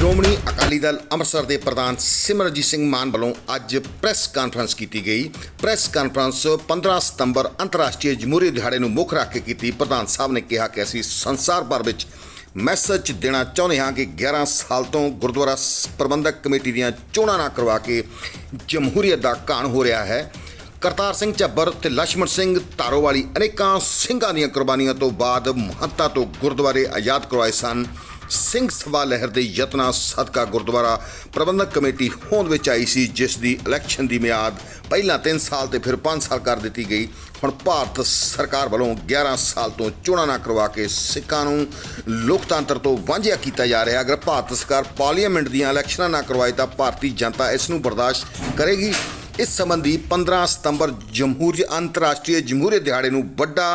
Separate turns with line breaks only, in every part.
ਸ਼੍ਰੋਮਣੀ ਅਕਾਲੀ ਦਲ ਅੰਮ੍ਰਿਤਸਰ ਦੇ ਪ੍ਰਧਾਨ ਸਿਮਰਜੀਤ ਸਿੰਘ ਮਾਨ ਵੱਲੋਂ ਅੱਜ ਪ੍ਰੈਸ ਕਾਨਫਰੰਸ ਕੀਤੀ ਗਈ। ਪ੍ਰੈਸ ਕਾਨਫਰੰਸ 15 ਸਤੰਬਰ ਅੰਤਰਰਾਸ਼ਟਰੀ ਜਮਹੂਰੀ ਦਿਹਾੜੇ ਨੂੰ ਮੁੱਖ ਰੱਖ ਕੇ ਕੀਤੀ। ਪ੍ਰਧਾਨ ਸਾਹਿਬ ਨੇ ਕਿਹਾ ਕਿ ਅਸੀਂ ਸੰਸਾਰ ਭਰ ਵਿੱਚ ਮੈਸੇਜ ਦੇਣਾ ਚਾਹੁੰਦੇ ਹਾਂ ਕਿ 11 ਸਾਲ ਤੋਂ ਗੁਰਦੁਆਰਾ ਪ੍ਰਬੰਧਕ ਕਮੇਟੀ ਦੀਆਂ ਚੋਣਾਂ ਨਾ ਕਰਵਾ ਕੇ ਜਮਹੂਰੀਅਤ ਦਾ ਘਾਣ ਹੋ ਰਿਹਾ ਹੈ। ਕਰਤਾਰ ਸਿੰਘ ਝੱਬਰ ਤੇ ਲక్ష్మణ ਸਿੰਘ ਤਾਰੋਵਾਲੀ ਅਨੇਕਾਂ ਸਿੰਘਾਂ ਦੀਆਂ ਕੁਰਬਾਨੀਆਂ ਤੋਂ ਬਾਅਦ ਮਹੱਤਤਾ ਤੋਂ ਗੁਰਦੁਆਰੇ ਆਜ਼ਾਦ ਕਰਵਾਏ ਸਨ। ਸਿੰਘ ਸਭਾ ਲਹਿਰ ਦੇ ਯਤਨਾਂ ਸਦਕਾ ਗੁਰਦੁਆਰਾ ਪ੍ਰਬੰਧਕ ਕਮੇਟੀ ਹੋਂਦ ਵਿੱਚ ਆਈ ਸੀ, ਜਿਸ ਦੀ ਇਲੈਕਸ਼ਨ ਦੀ ਮਿਆਦ ਪਹਿਲਾਂ 3 ਸਾਲ ਤੇ ਫਿਰ 5 ਸਾਲ ਕਰ ਦਿੱਤੀ ਗਈ। ਹੁਣ ਭਾਰਤ ਸਰਕਾਰ ਵੱਲੋਂ 11 ਸਾਲ ਤੋਂ ਚੋਣਾਂ ਨਾ ਕਰਵਾ ਕੇ ਸਿੱਖਾਂ ਨੂੰ ਲੋਕਤੰਤਰ ਤੋਂ ਵਾਂਝਿਆ ਕੀਤਾ ਜਾ ਰਿਹਾ। ਅਗਰ ਭਾਰਤ ਸਰਕਾਰ ਪਾਰਲੀਮੈਂਟ ਦੀਆਂ ਇਲੈਕਸ਼ਨਾਂ ਨਾ ਕਰਵਾਏ ਤਾਂ ਭਾਰਤੀ ਜਨਤਾ ਇਸ ਨੂੰ ਬਰਦਾਸ਼ਤ ਕਰੇਗੀ। ਇਸ ਸੰਬੰਧੀ 15 ਸਤੰਬਰ ਜਮਹੂਰੀ ਅੰਤਰਰਾਸ਼ਟਰੀ ਜਮਹੂਰੀ ਦਿਹਾੜੇ ਨੂੰ ਵੱਡਾ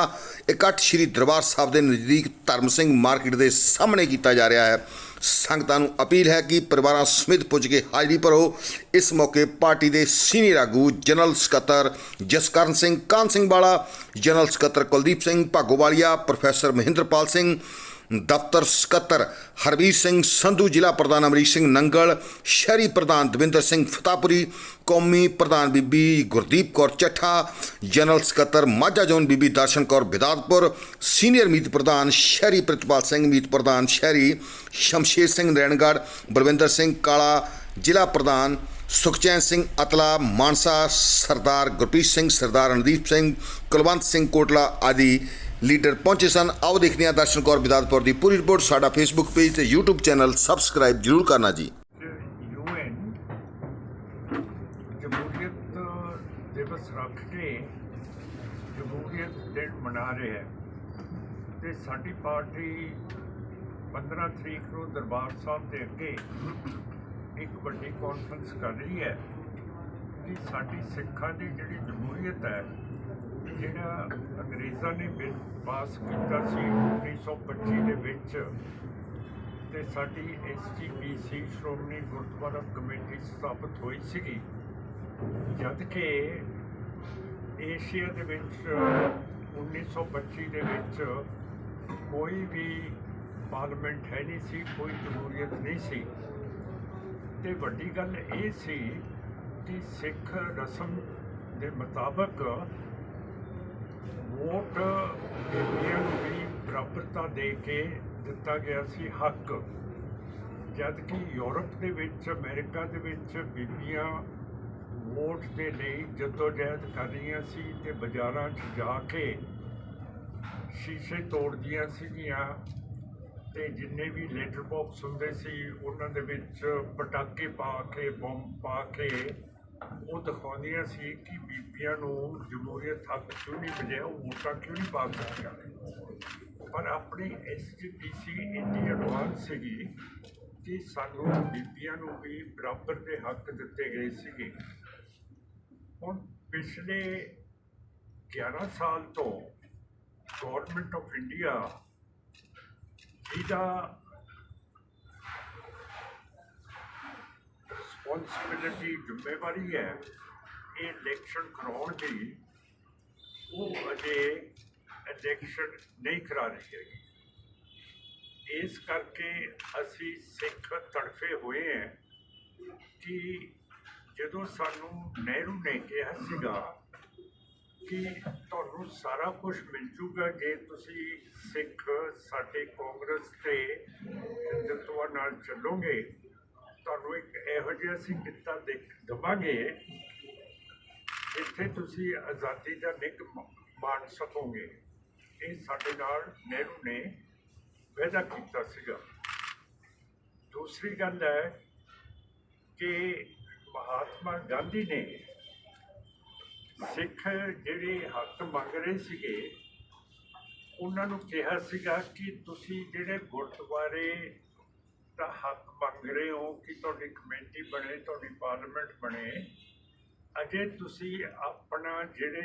ਇਕੱਠ ਸ੍ਰੀ ਦਰਬਾਰ ਸਾਹਿਬ ਦੇ ਨਜ਼ਦੀਕ ਧਰਮ ਸਿੰਘ ਮਾਰਕੀਟ ਦੇ ਸਾਹਮਣੇ ਕੀਤਾ ਜਾ ਰਿਹਾ ਹੈ। ਸੰਗਤਾਂ ਨੂੰ ਅਪੀਲ ਹੈ ਕਿ ਪਰਿਵਾਰਾਂ ਸਮੇਤ ਪੁੱਜ ਕੇ ਹਾਜ਼ਰੀ ਭਰੋ। ਇਸ ਮੌਕੇ ਪਾਰਟੀ ਦੇ ਸੀਨੀਅਰ ਆਗੂ ਜਨਰਲ ਸਕੱਤਰ ਜਸਕਰਨ ਸਿੰਘ ਕਾਨ ਸਿੰਘ ਵਾਲਾ, ਜਨਰਲ ਸਕੱਤਰ ਕੁਲਦੀਪ ਸਿੰਘ ਭਾਗੋਵਾਲੀਆ, ਪ੍ਰੋਫੈਸਰ ਮਹਿੰਦਰਪਾਲ ਸਿੰਘ ਦਫ਼ਤਰ ਸਕੱਤਰ ਹਰਬੀਰ ਸਿੰਘ ਸੰਧੂ, ਜ਼ਿਲ੍ਹਾ ਪ੍ਰਧਾਨ ਅਮਰੀਕ ਸਿੰਘ ਨੰਗਲ, ਸ਼ਹਿਰੀ ਪ੍ਰਧਾਨ ਦਵਿੰਦਰ ਸਿੰਘ ਫਤਾਪੁਰੀ, ਕੌਮੀ ਪ੍ਰਧਾਨ ਬੀਬੀ ਗੁਰਦੀਪ ਕੌਰ ਚੱਠਾ, ਜਨਰਲ ਸਕੱਤਰ ਮਾਝਾ ਜੋਨ ਬੀਬੀ ਦਰਸ਼ਨ ਕੌਰ ਬਿਦਾਦਪੁਰ, ਸੀਨੀਅਰ ਮੀਤ ਪ੍ਰਧਾਨ ਸ਼ਹਿਰੀ ਪ੍ਰਿਤਪਾਲ ਸਿੰਘ, ਮੀਤ ਪ੍ਰਧਾਨ ਸ਼ਹਿਰੀ ਸ਼ਮਸ਼ੇਰ ਸਿੰਘ ਨਰੈਣਗੜ੍ਹ ਬਲਵਿੰਦਰ ਸਿੰਘ ਕਾਲਾ, ਜ਼ਿਲ੍ਹਾ ਪ੍ਰਧਾਨ ਸੁਖਚੈਨ ਸਿੰਘ ਅਤਲਾ, ਮਾਨਸਾ ਸਰਦਾਰ ਗੁਰਪ੍ਰੀਤ ਸਿੰਘ, ਸਰਦਾਰ ਰਣਦੀਪ ਸਿੰਘ, ਕੁਲਵੰਤ ਸਿੰਘ ਕੋਟਲਾ ਆਦਿ ਲੀਡਰ ਪਹੁੰਚੇ ਸਨ। ਆਓ ਦੇਖਦੇ ਹਾਂ ਦਰਸ਼ਨ ਕੌਰ ਬਿਦਾਦਪੁਰ ਦੀ ਪੂਰੀ ਰਿਪੋਰਟ। ਸਾਡਾ ਫੇਸਬੁੱਕ ਪੇਜ ਤੇ YouTube ਚੈਨਲ ਸਬਸਕ੍ਰਾਈਬ ਜ਼ਰੂਰ ਕਰਨਾ ਜੀ।
ਯੂਐਨ ਜਮਹੂਰੀਅਤ ਦਿਵਸ ਰੱਖ ਕੇ ਜਮਹੂਰੀਅਤ ਦਿਨ ਮਨਾ ਰਿਹਾ ਹੈ ਤੇ ਸਾਡੀ ਪਾਰਟੀ 15 ਤਰੀਕ ਨੂੰ ਦਰਬਾਰ ਸਾਹਿਬ ਦੇ ਅੱਗੇ ਇੱਕ ਵੱਡੀ ਕਾਨਫਰੰਸ ਕਰ ਰਹੀ ਹੈ ਕਿ ਸਾਡੀ ਸਿੱਖਾਂ ਦੀ ਜਿਹੜੀ ਜਮਹੂਰੀਅਤ ਹੈ, ਜਿਹੜਾ ਅੰਗਰੇਜ਼ ਨੇ ਬਿੱਲ ਪਾਸ ਕੀਤਾ ਸੀ 1925 ਦੇ ਵਿੱਚ। ਤੇ ਸਾਡੀ ਐਸਜੀਪੀਸੀ ਸ਼੍ਰੋਮਣੀ ਗੁਰਦੁਆਰਾ ਕਮੇਟੀ ਸਥਾਪਿਤ ਹੋਈ ਸੀਗੀ। ਜਦ ਕਿ ਏਸ਼ੀਆ ਦੇ ਵਿੱਚ 1925 ਦੇ ਵਿੱਚ ਕੋਈ ਵੀ ਪਾਰਲੀਮੈਂਟ ਹੈ ਨਹੀਂ ਸੀ, ਕੋਈ ਜਮਹੂਰੀਅਤ ਨਹੀਂ ਸੀ। ਤੇ ਵੱਡੀ ਗੱਲ ਇਹ ਸੀ ਕਿ ਸਿੱਖ ਰਸਮ ਦੇ ਮੁਤਾਬਕ ਵੋਟ ਬੀਬੀਆਂ ਨੂੰ ਵੀ ਬਰਾਬਰਤਾ ਦੇ ਕੇ ਦਿੱਤਾ ਗਿਆ ਸੀ ਹੱਕ। ਜਦ ਕਿ ਯੂਰਪ ਦੇ ਵਿੱਚ, ਅਮਰੀਕਾ ਦੇ ਵਿੱਚ ਬੀਬੀਆਂ ਵੋਟ ਦੇ ਲਈ ਜਦੋਜਹਿਦ ਕਰ ਰਹੀਆਂ ਸੀ ਤੇ ਬਾਜ਼ਾਰਾਂ 'ਚ ਜਾ ਕੇ ਸ਼ੀਸ਼ੇ ਤੋੜਦੀਆਂ ਸੀਗੀਆਂ ਤੇ ਜਿੰਨੇ ਵੀ ਲੈਟਰ ਬਾਕਸ ਹੁੰਦੇ ਸੀ, ਉਹਨਾਂ ਦੇ ਵਿੱਚ ਪਟਾਕੇ ਪਾ ਕੇ, ਬੰਬ ਪਾ ਕੇ ਉਹ ਦਿਖਾਉਂਦੀਆਂ ਸੀ ਕਿ ਬੀਬੀਆਂ ਨੂੰ ਜਮਹੂਰੀਅਤ ਹੱਕ ਕਿਉਂ ਨਹੀਂ ਮਿਲਿਆ ਉਹ ਵੋਟਾਂ ਕਿਉਂ ਨਹੀਂ ਪਾ ਸਕਦੀਆਂ ਪਰ ਆਪਣੀ ਐਸਜੀਪੀਸੀ ਇੰਨੀ ਐਡਵਾਂਸ ਸੀਗੀ ਕਿ ਸਾਨੂੰ ਬੀਬੀਆਂ ਨੂੰ ਵੀ ਬਰਾਬਰ ਦੇ ਹੱਕ ਦਿੱਤੇ ਗਏ ਸੀਗੇ। ਹੁਣ ਪਿਛਲੇ 11 ਸਾਲ ਤੋਂ ਗਵਰਨਮੈਂਟ ਆਫ ਇੰਡੀਆ ਇਹਦਾ ਰਿਸਪੌਂਸਿਬਿਲਿਟੀ ਜ਼ਿੰਮੇਵਾਰੀ ਹੈ, ਇਹ ਇਲੈਕਸ਼ਨ ਕਰਾਉਣ ਦੀ ਉਹ ਅਜੇ ਇਲੈਕਸ਼ਨ ਨਹੀਂ ਕਰਾ ਰਹੀ ਹੈਗੀ। ਇਸ ਕਰਕੇ ਅਸੀਂ ਸਿੱਖ ਤੜਫੇ ਹੋਏ ਹਾਂ ਕਿ ਜਦੋਂ ਸਾਨੂੰ ਨਹਿਰੂ ਨੇ ਕਿਹਾ ਸੀਗਾ ਕਿ ਤੁਹਾਨੂੰ ਸਾਰਾ ਕੁਝ ਮਿਲ ਜੂਗਾ ਜੇ ਤੁਸੀਂ ਸਿੱਖ, ਸਾਡੇ ਕਾਂਗਰਸ ਤੇ ਹਿੰਦੂਤਵ ਨਾਲ ਚੱਲੋਗੇ ਤੁਹਾਨੂੰ ਇੱਕ ਇਹੋ ਜਿਹਾ ਅਸੀਂ ਕਿੱਤਾ ਦੇ ਦਵਾਂਗੇ, ਜਿੱਥੇ ਤੁਸੀਂ ਆਜ਼ਾਦੀ ਦਾ ਨਿੱਘ ਮਾਣ ਸਕੋਗੇ ਇਹ ਸਾਡੇ ਨਾਲ ਨਹਿਰੂ ਨੇ ਵਾਅਦਾ ਕੀਤਾ ਸੀਗਾ। ਦੂਸਰੀ ਗੱਲ ਹੈ ਕਿ ਮਹਾਤਮਾ ਗਾਂਧੀ ਨੇ ਸਿੱਖ ਜਿਹੜੇ ਹੱਕ ਮੰਗ ਰਹੇ ਸੀਗੇ, ਉਹਨਾਂ ਨੂੰ ਕਿਹਾ ਸੀਗਾ ਕਿ ਤੁਸੀਂ ਜਿਹੜੇ ਗੁਰਦੁਆਰੇ ਦਾ ਹੱਕ ਮੰਗ ਰਹੇ ਹੋ ਕਿ ਤੁਹਾਡੀ ਕਮੇਟੀ ਬਣੇ, ਤੁਹਾਡੀ ਪਾਰਲੀਮੈਂਟ ਬਣੇ। ਅਜੇ ਤੁਸੀਂ ਆਪਣਾ ਜਿਹੜੇ